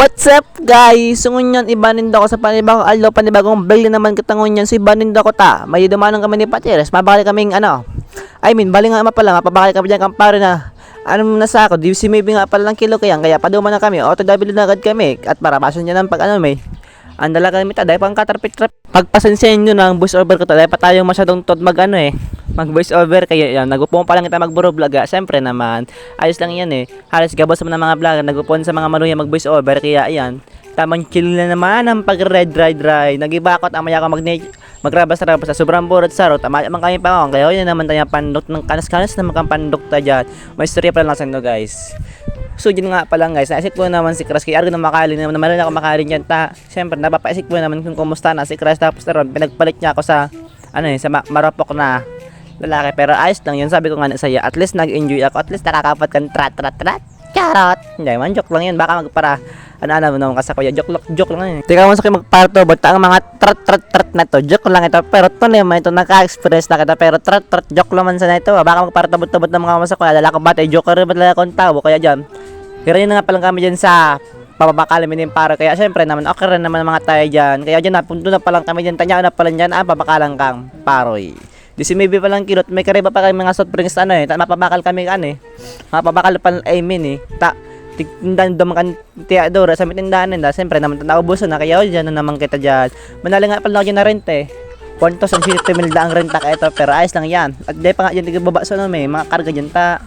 What's up guys? So ngunyan ibanin daw ako sa panibagong alo, panibagong vlog na naman kita ngunyan. So ibanin daw ako ta. May dumanong kami ni Patires. Mabakali kaming ano. I mean, bali nga pala nga, pabakali kami dyan kampare na ano na sa ako, di si maybe nga pala ng kilo kaya, kaya paduman na kami, auto dabili na agad kami, at para pasan niya ng pag ano may, ang dala kami ta, dahil pang katarpit trap. Pagpasensyaan nyo ng voice over ko to, dahil pa tayong masyadong tot mag ano eh, mag voice over, kaya yan, nagupong pa lang kita magburo vlog ah. Siyempre naman, ayos lang yan eh, halos gabos naman ng mga vlogger, nagupon sa mga maluya mag voice over, kaya yan, tamang chill na naman ang pag red dry dry, nagibakot amaya ka mag magrabas-rabas sa sobrang burot sa rot, amaya man kami pa kaya yun naman tayo pandok ng kanas-kanas na makapandok ta dyan, may istorya pa lang sa inyo guys. So yun nga pa lang guys, naisip ko naman si Crush kay Argo na makali naman naman ako makali niyan ta. Siyempre napapaisip ko naman kung kumusta na si Crush tapos na pinagpalit niya ako sa ano eh sa ma- marapok na lalaki pero ayos lang yun. Sabi ko nga sa iya at least nag-enjoy ako. At least nakakapat kan trat trat trat. Charot! Hindi man joke lang yun. Baka magpara ano ano naman kasi kuya. Joke lang joke lang yun. Tika mo sa kayo magparto but ang mga trat trat trat na to joke lang ito. Pero to naman ito naka-express na kita. Pero trat trat joke lang man sa na ito. Baka magparto but but ng mga masa ko lala ko ba tayo? Joke rin ba talaga akong tao? Kaya dyan yun na nga palang kami dyan sa papabakal namin yung paro. Kaya syempre naman, okay rin naman mga tayo dyan. Kaya dyan, napunto na palang kami dyan. Tanya na pala dyan, ah, papakalang kang paroy. Di si maybe palang kilot, may kariba pa kami mga soft drinks ano eh. Mapabakal kami ano eh. Mapabakal pa I mean eh. Ta tindahan daw kan tiyadora sa tindahan nila. Siyempre naman naubusan na kaya dyan na naman kita dyan. Manali nga pala ako na rent eh. 1,050 mil ang renta ka ito pero ayos lang yan. At di pa nga dyan nagbaba sa ano may mga karga dyan ta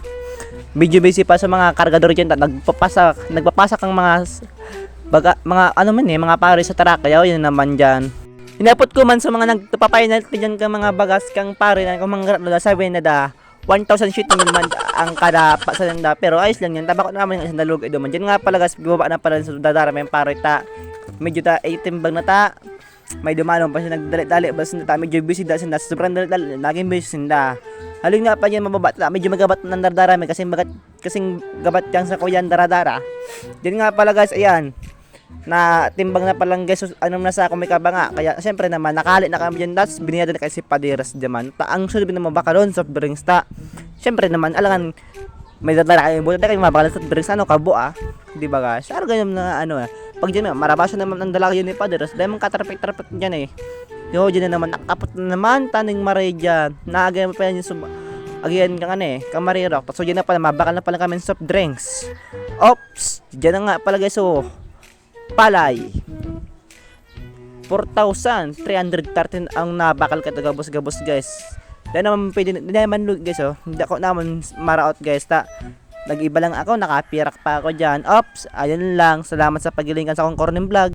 medyo busy pa sa mga kargador dyan, ta- nagpapasak, nagpapasak ang mga baga, mga ano man eh, mga pare sa truck, kaya yun naman dyan. Hinapot ko man sa mga nagpapayinal dyan ka mga bagas kang pare na kung mga lula sabi na da 1,000 shit naman ang kada pa sa nanda pero ayos lang yan tabako naman yung isang dalog ito man. Dyan nga pala gas bumaba na pala sa dadara may pare ta. Medyo ta 18 bag na ta. May dumanong pa siya nagdali-dali ba sinda medyo busy da sinda sobrang dali-dali laging busy sinda halin nga pa yan mababat na medyo magabat ng dardarami kasi bagat kasing gabat yan sa kuyan daradara. Din nga pala guys ayan na timbang na palang guys sus- ano na sa ako may kabanga? Kaya siyempre naman nakali na kami dyan. That's biniyada na kasi padiras diyan ta ang sunod naman baka doon soft drinks ta. Siyempre naman alangan may dadala kayo buti kayo mabakal sa drinks ano kabo ah. Di ba guys? Sure ganyan na ano ah pag dyan marabasa naman ang dala yun ni padiras dahil mga katrapik-trapik dyan eh. Yo dyan na naman nakapot na naman taning maray dyan. Naagay mo pa yan yung sub again kang ano eh kang marirok so dyan na pala mabakal na pala kami soft drinks. Ops dyan na nga pala guys oh palay 4,313 ang nabakal ka gabos-gabos guys. Dahil naman pwede hindi naman look guys oh. Hindi ako naman maraot guys ta. Nag-iba lang ako nakapirak pa ako dyan. Ops ayun lang. Salamat sa pagilingan sa akong corner vlog